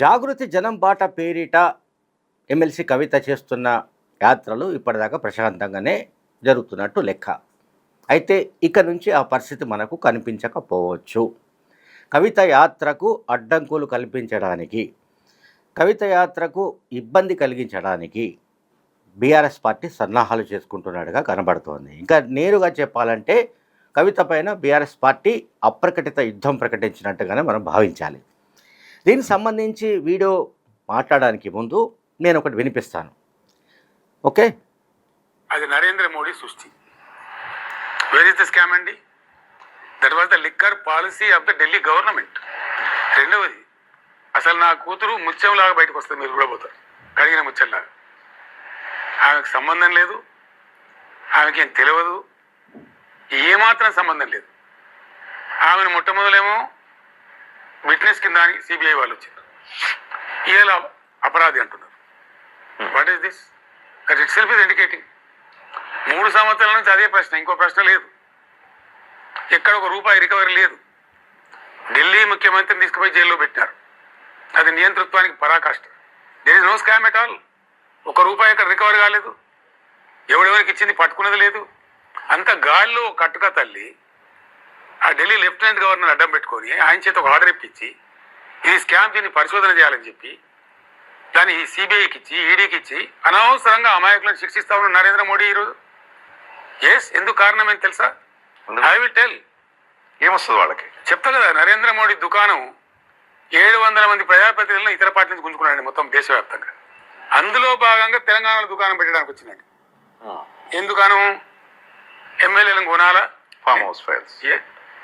జాగృతి జనం బాట పేరిట ఎమ్మెల్సీ కవిత చేస్తున్న యాత్రలు ఇప్పటిదాకా ప్రశాంతంగానే జరుగుతున్నట్టు లెక్క. అయితే ఇక నుంచి ఆ పరిస్థితి మనకు కనిపించకపోవచ్చు. కవిత యాత్రకు అడ్డంకులు కల్పించడానికి కవిత యాత్రకు ఇబ్బంది కలిగించడానికి బీఆర్ఎస్ పార్టీ సన్నాహాలు చేసుకుంటున్నట్టుగా కనబడుతోంది. ఇంకా నేరుగా చెప్పాలంటే కవిత పైన బీఆర్ఎస్ పార్టీ అప్రకటిత యుద్ధం ప్రకటించినట్టుగానే మనం భావించాలి. దీనికి సంబంధించి వీడియో మాట్లాడడానికి ముందు నేను ఒకటి వినిపిస్తాను. ఓకే? అది నరేంద్ర మోడీ సృష్టి. వేర్ ఇస్ ద స్కామ్ అండి? That was the liquor policy of the Delhi government రెండవది అసలు నా కూతురు ముత్యంలాగా బయటకు వస్తుంది మీరు కూడా పోతారు కడిగిన ముత్యంలాగా. ఆమెకు సంబంధం లేదు ఆమెకి ఏం తెలియదు ఏమాత్రం సంబంధం లేదు. ఆమెను మొట్టమొదలేమో విట్నెస్ కింద అని సిబిఐ వాళ్ళు వచ్చారు ఇలా అపరాధి అంటున్నారు. What is this that itself is indicating మూడు సంవత్సరాల నుంచి అదే ప్రశ్న ఇంకో ప్రశ్న లేదు. ఎక్కడ ఒక రూపాయి రికవరీ లేదు. ఢిల్లీ ముఖ్యమంత్రిని తీసుకుపోయి జైల్లో పెట్టినారు. అది నియంతృత్వానికి పరాకాష్ట. There is no scam at all ఒక రూపాయి ఇక్కడ రికవరీ కాలేదు. ఎవడెవరికి ఇచ్చింది పట్టుకున్నది లేదు. అంత గాల్లో కట్టుక తల్లి ఆ ఢిల్లీ లెఫ్టినెంట్ గవర్నర్ అడ్డం పెట్టుకొని ఆయన చేత ఒక ఆర్డర్ ఇప్పించి ఇది స్కామ్ దీన్ని పరిశోధన చేయాలని చెప్పి దాన్ని సిబిఐకి ఇచ్చి ఈడీకి ఇచ్చి అనవసరంగా అమాయకులను శిక్షిస్తా ఉన్న నరేంద్ర మోడీ ఈరోజు. ఎస్ ఎందుకు కారణం ఏంటి తెలుసా? ఐ విల్ టెల్ ఏమొస్తుంది వాళ్ళకి? చెప్తా కదా నరేంద్ర మోడీ దుకాణం ఏడు వందల మంది ప్రజాప్రతినిధులను ఇతర పార్టీ నుంచి గుంజుకున్నాడు మొత్తం దేశవ్యాప్తంగా. అందులో భాగంగా తెలంగాణలో దుకాణం పెట్టడానికి వచ్చినాడు ఏం దుకాణం ఎమ్మెల్యేలను కొనాలా? ఫామ్ హౌస్ ఫైల్స్ ఏ?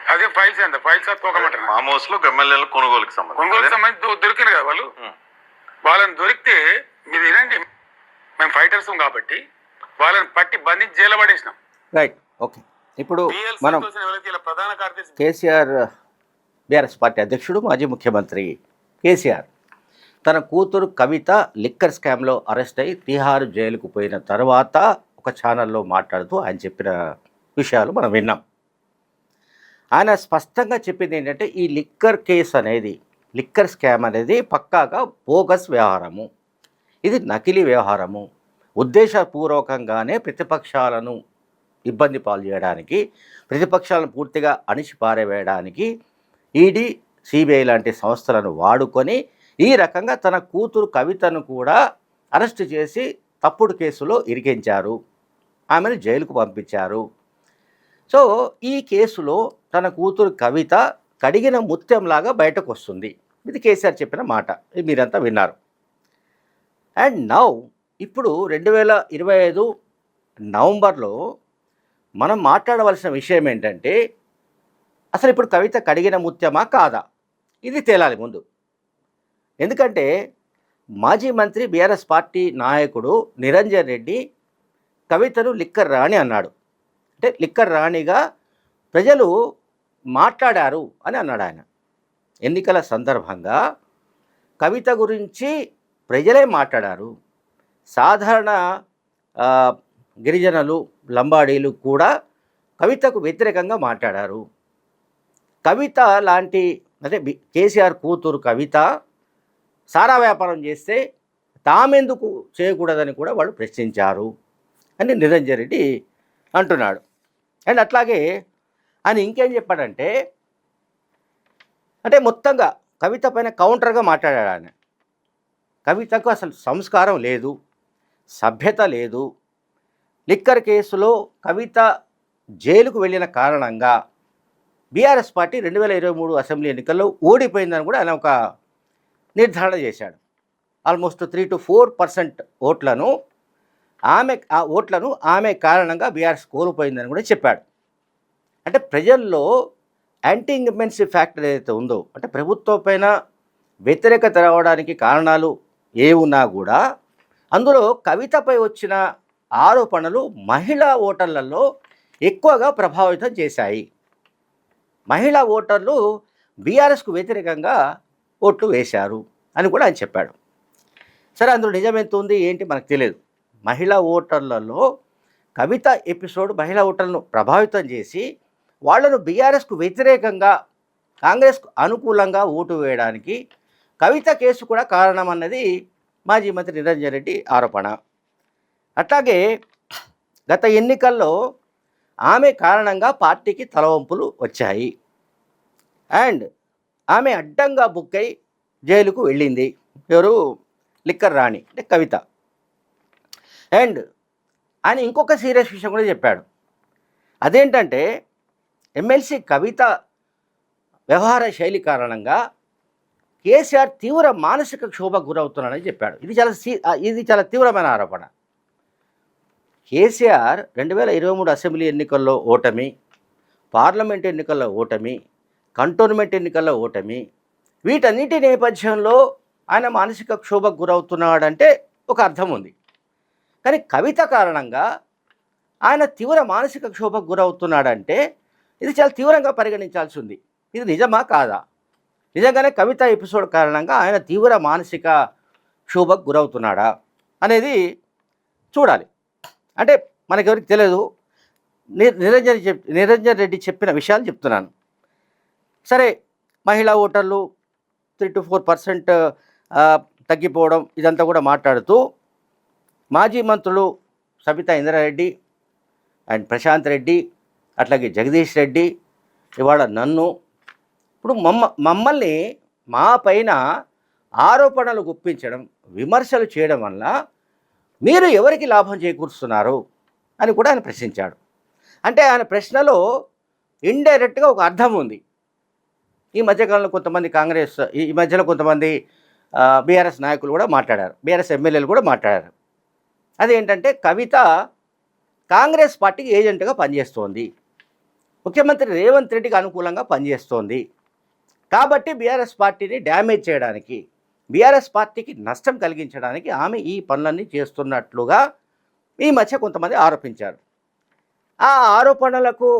అదే ఫైల్స్ ఎంత ఫైల్స్ తోకమంటారు? ఫామ్ హౌస్లో ఎమ్మెల్యేల కొనుగోలుకి కొనుగోలు సంబంధించి సంబంధించి దొ- దొరికింది కదా వాళ్ళు. వాళ్ళని దొరికితే మీరు వినండి మేము ఫైటర్స్ కాబట్టి వాళ్ళని పట్టి బంధించి జైలు పడేసినాం. Right okay. ఇప్పుడు మనం ప్రధాన కార్యదర్శి కేసీఆర్ బీఆర్ఎస్ పార్టీ అధ్యక్షుడు మాజీ ముఖ్యమంత్రి కేసీఆర్ తన కూతురు కవిత లిక్కర్ స్కామ్లో అరెస్ట్ అయి తిహార్ జైలుకు పోయిన తర్వాత ఒక ఛానల్లో మాట్లాడుతూ ఆయన చెప్పిన విషయాలు మనం విన్నాం. ఆయన స్పష్టంగా చెప్పింది ఏంటంటే ఈ లిక్కర్ కేసు అనేది లిక్కర్ స్కామ్ అనేది పక్కాగా బోగస్ వ్యవహారము. ఇది నకిలీ వ్యవహారము. ఉద్దేశపూర్వకంగానే ప్రతిపక్షాలను ఇబ్బంది పాలు చేయడానికి ప్రతిపక్షాలను పూర్తిగా అణిచిపారేవేయడానికి ఈడీ సిబిఐ లాంటి సంస్థలను వాడుకొని ఈ రకంగా తన కూతురు కవితను కూడా అరెస్ట్ చేసి తప్పుడు కేసులో ఇరికించారు. ఆమెను జైలుకు పంపించారు. సో ఈ కేసులో తన కూతురు కవిత కడిగిన ముత్యంలాగా బయటకు వస్తుంది ఇది కేసీఆర్ చెప్పిన మాట. ఇది మీరంతా విన్నారు. అండ్ నౌ ఇప్పుడు రెండు వేల ఇరవై ఐదు నవంబర్లో మనం మాట్లాడవలసిన విషయం ఏంటంటే అసలు ఇప్పుడు కవిత కడిగిన ముత్యమా కాదా? ఇది తేలాలి ముందు. ఎందుకంటే మాజీ మంత్రి బీఆర్ఎస్ పార్టీ నాయకుడు నిరంజన్ రెడ్డి కవితను లిక్కర్ రాణి అన్నాడు. అంటే లిక్కర్ రాణిగా ప్రజలు మాట్లాడారు అని అన్నాడు ఆయన. ఎన్నికల సందర్భంగా కవిత గురించి ప్రజలే మాట్లాడారు. సాధారణ గిరిజనులు లంబాడీలు కూడా కవితకు వ్యతిరేకంగా మాట్లాడారు. కవిత లాంటి అంటే బి- కేసీఆర్ కూతురు కవిత సారా వ్యాపారం చేస్తే తామెందుకు చేయకూడదని కూడా వాళ్ళు ప్రశ్నించారు అని నిరంజన్ రెడ్డి అంటున్నాడు. అండ్ అట్లాగే ఆయన ఇంకేం చెప్పాడంటే అంటే మొత్తంగా కవిత పైన కౌంటర్గా మాట్లాడాడు ఆయన. కవితకు అసలు సంస్కారం లేదు సభ్యత లేదు. లిక్కర్ కేసులో కవిత జైలుకు వెళ్ళిన కారణంగా బీఆర్ఎస్ పార్టీ రెండు వేల ఇరవై మూడు అసెంబ్లీ ఎన్నికల్లో ఓడిపోయిందని కూడా ఆయన ఒక నిర్ధారణ చేశాడు. Almost three to four percent ఓట్లను ఆమె ఆ ఓట్లను ఆమె కారణంగా బీఆర్ఎస్ కోల్పోయిందని కూడా చెప్పాడు. అంటే ప్రజల్లో యాంటీ ఇంకమెన్సీ ఫ్యాక్టర్ ఏదైతే ఉందో అంటే ప్రభుత్వం పైన వ్యతిరేకత రావడానికి కారణాలు ఏ ఉన్నా కూడా అందులో కవితపై వచ్చిన ఆరోపణలు మహిళా ఓటర్లలో ఎక్కువగా ప్రభావితం చేశాయి. మహిళా ఓటర్లు బీఆర్ఎస్కు వ్యతిరేకంగా ఓట్లు వేశారు అని కూడా ఆయన చెప్పాడు. సరే అందులో నిజం ఎంత ఉంది ఏంటి మనకు తెలియదు. మహిళా ఓటర్లలో కవిత ఎపిసోడ్ మహిళా ఓటర్లను ప్రభావితం చేసి వాళ్ళను బీఆర్ఎస్కు వ్యతిరేకంగా కాంగ్రెస్కు అనుకూలంగా ఓటు వేయడానికి కవిత కేసు కూడా కారణం అన్నది మాజీ మంత్రి నిరంజన్ రెడ్డి ఆరోపణ. అట్లాగే గత ఎన్నికల్లో ఆమె కారణంగా పార్టీకి తలవంపులు వచ్చాయి. అండ్ ఆమె అడ్డంగా బుక్ అయి జైలుకు వెళ్ళింది. ఎవరు? లిక్కర్ రాణి అంటే కవిత. అండ్ ఆయన ఇంకొక సీరియస్ విషయం కూడా చెప్పాడు. అదేంటంటే ఎమ్మెల్సీ కవిత వ్యవహార శైలి కారణంగా కేసీఆర్ తీవ్ర మానసిక క్షోభ గురవుతున్నాడని చెప్పాడు. ఇది చాలా సీ ఇది చాలా తీవ్రమైన ఆరోపణ. కేసీఆర్ రెండు వేల ఇరవై మూడు అసెంబ్లీ ఎన్నికల్లో ఓటమి పార్లమెంట్ ఎన్నికల్లో ఓటమి కంటోన్మెంట్ ఎన్నికల్లో ఓటమి వీటన్నిటి నేపథ్యంలో ఆయన మానసిక క్షోభకు గురవుతున్నాడంటే ఒక అర్థం ఉంది. కానీ కవిత కారణంగా ఆయన తీవ్ర మానసిక క్షోభకు గురవుతున్నాడంటే ఇది చాలా తీవ్రంగా పరిగణించాల్సి ఉంది. ఇది నిజమా కాదా? నిజంగానే కవిత ఎపిసోడ్ కారణంగా ఆయన తీవ్ర మానసిక క్షోభకు గురవుతున్నాడా అనేది చూడాలి. అంటే మనకెవరికి తెలియదు. నిరంజన్ చెప్ నిరంజన్ రెడ్డి చెప్పిన విషయాలు చెప్తున్నాను. సరే మహిళా ఓటర్లు త్రీ టు ఫోర్ పర్సెంట్ తగ్గిపోవడం ఇదంతా కూడా మాట్లాడుతూ మాజీ మంత్రులు సబితా ఇంద్రారెడ్డి అండ్ ప్రశాంత్ రెడ్డి అట్లాగే జగదీష్ రెడ్డి ఇవాళ నన్ను ఇప్పుడు మమ్మ మమ్మల్ని మా పైన ఆరోపణలు గుప్పించడం విమర్శలు చేయడం వల్ల మీరు ఎవరికి లాభం చేకూరుస్తున్నారు అని కూడా ఆయన ప్రశ్నించాడు. అంటే ఆయన ప్రశ్నలో ఇండైరెక్ట్గా ఒక అర్థం ఉంది. ఈ మధ్యకాలంలో కొంతమంది కాంగ్రెస్ ఈ మధ్యలో కొంతమంది బీఆర్ఎస్ నాయకులు కూడా మాట్లాడారు. బీఆర్ఎస్ ఎమ్మెల్యేలు కూడా మాట్లాడారు. అదేంటంటే కవిత కాంగ్రెస్ పార్టీకి ఏజెంట్గా పనిచేస్తోంది. ముఖ్యమంత్రి రేవంత్ రెడ్డికి అనుకూలంగా పనిచేస్తోంది. కాబట్టి బీఆర్ఎస్ పార్టీని డ్యామేజ్ చేయడానికి బీఆర్ఎస్ పార్టీకి నష్టం కలిగించడానికి ఆమె ఈ పనులన్నీ చేస్తున్నట్లుగా ఈ మధ్య కొంతమంది ఆరోపించారు. ఆ ఆరోపణలకు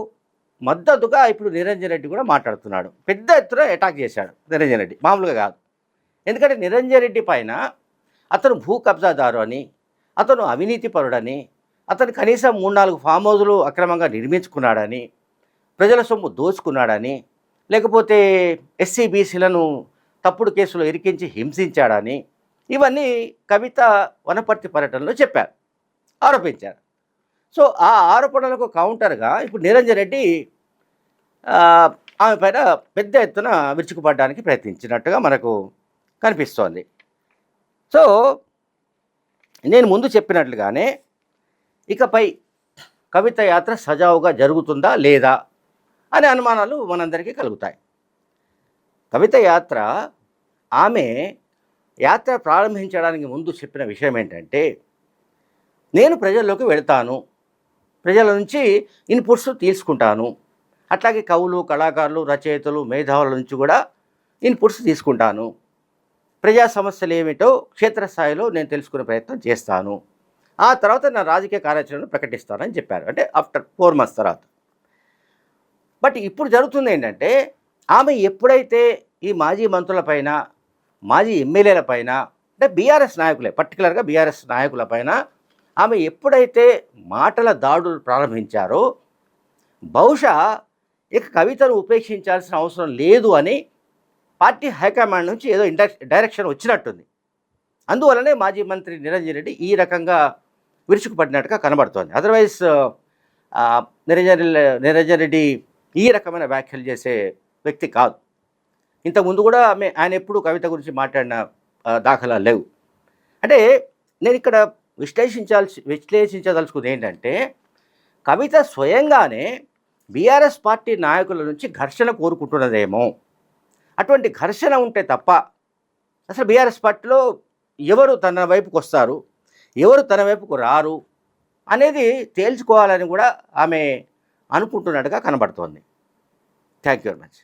మద్దతుగా ఇప్పుడు నిరంజన్ రెడ్డి కూడా మాట్లాడుతున్నాడు. పెద్ద ఎత్తున అటాక్ చేశాడు నిరంజన్ రెడ్డి. మామూలుగా కాదు. ఎందుకంటే నిరంజన్ రెడ్డి పైన అతను భూ కబ్జాదారు అని అతను అవినీతిపరుడని అతను కనీసం మూడు నాలుగు ఫామ్ హౌజులు అక్రమంగా నిర్మించుకున్నాడని ప్రజల సొమ్ము దోచుకున్నాడని లేకపోతే ఎస్సీ బీసీలను తప్పుడు కేసులో ఇరికించి హింసించాడని ఇవన్నీ కవిత వనపర్తి పర్యటనలో చెప్పారు ఆరోపించారు. సో ఆ ఆరోపణలకు కౌంటర్గా ఇప్పుడు నిరంజన్ రెడ్డి ఆమె పైన పెద్ద ఎత్తున విరుచుకుపడడానికి ప్రయత్నించినట్టుగా మనకు కనిపిస్తోంది. సో నేను ముందు చెప్పినట్లుగానే ఇకపై కవిత యాత్ర సజావుగా జరుగుతుందా లేదా అనే అనుమానాలు మనందరికీ కలుగుతాయి. కవిత యాత్ర ఆమె యాత్ర ప్రారంభించడానికి ముందు చెప్పిన విషయం ఏంటంటే నేను ప్రజల్లోకి వెళ్తాను. ప్రజల నుంచి ఇన్పుట్స్ తీసుకుంటాను. అట్లాగే కవులు కళాకారులు రచయితలు మేధావుల నుంచి కూడా ఇన్పుట్స్ తీసుకుంటాను. ప్రజా సమస్యలు ఏమిటో క్షేత్రస్థాయిలో నేను తెలుసుకునే ప్రయత్నం చేస్తాను. ఆ తర్వాత నా రాజకీయ కార్యాచరణను ప్రకటిస్తానని చెప్పారు. అంటే ఆఫ్టర్ ఫోర్ మంత్స్ తర్వాత. బట్ ఇప్పుడు జరుగుతుంది ఏంటంటే ఆమె ఎప్పుడైతే ఈ మాజీ మంత్రులపైన మాజీ ఎమ్మెల్యేల పైన అంటే బీఆర్ఎస్ నాయకులే పర్టికులర్గా బీఆర్ఎస్ నాయకుల పైన ఆమె ఎప్పుడైతే మాటల దాడులు ప్రారంభించారో బహుశా ఇక కవితను ఉపేక్షించాల్సిన అవసరం లేదు అని పార్టీ హైకమాండ్ నుంచి ఏదో డైరెక్షన్ వచ్చినట్టుంది. అందువలనే మాజీ మంత్రి నిరంజన్ రెడ్డి ఈ రకంగా విరుచుకుపడినట్టుగా కనబడుతోంది. అదర్వైజ్ నిరంజన్ నిరంజన్ రెడ్డి ఈ రకమైన వ్యాఖ్యలు చేసే వ్యక్తి కాదు. ఇంతకుముందు కూడా ఆమె ఆయన ఎప్పుడు కవిత గురించి మాట్లాడిన దాఖలా లేవు. అంటే నేను ఇక్కడ విశ్లేషించాల్సి విశ్లేషించదలుచుకుంది ఏంటంటే కవిత స్వయంగానే బీఆర్ఎస్ పార్టీ నాయకుల నుంచి ఘర్షణ కోరుకుంటున్నదేమో. అటువంటి ఘర్షణ ఉంటే తప్ప అసలు బీఆర్ఎస్ పార్టీలో ఎవరు తన వైపుకు వస్తారు? ఎవరు తన వైపుకు రారు? అనేది తేల్చుకోవాలని కూడా ఆమె అనుకుంటున్నట్టుగా కనబడుతోంది. Thank you very much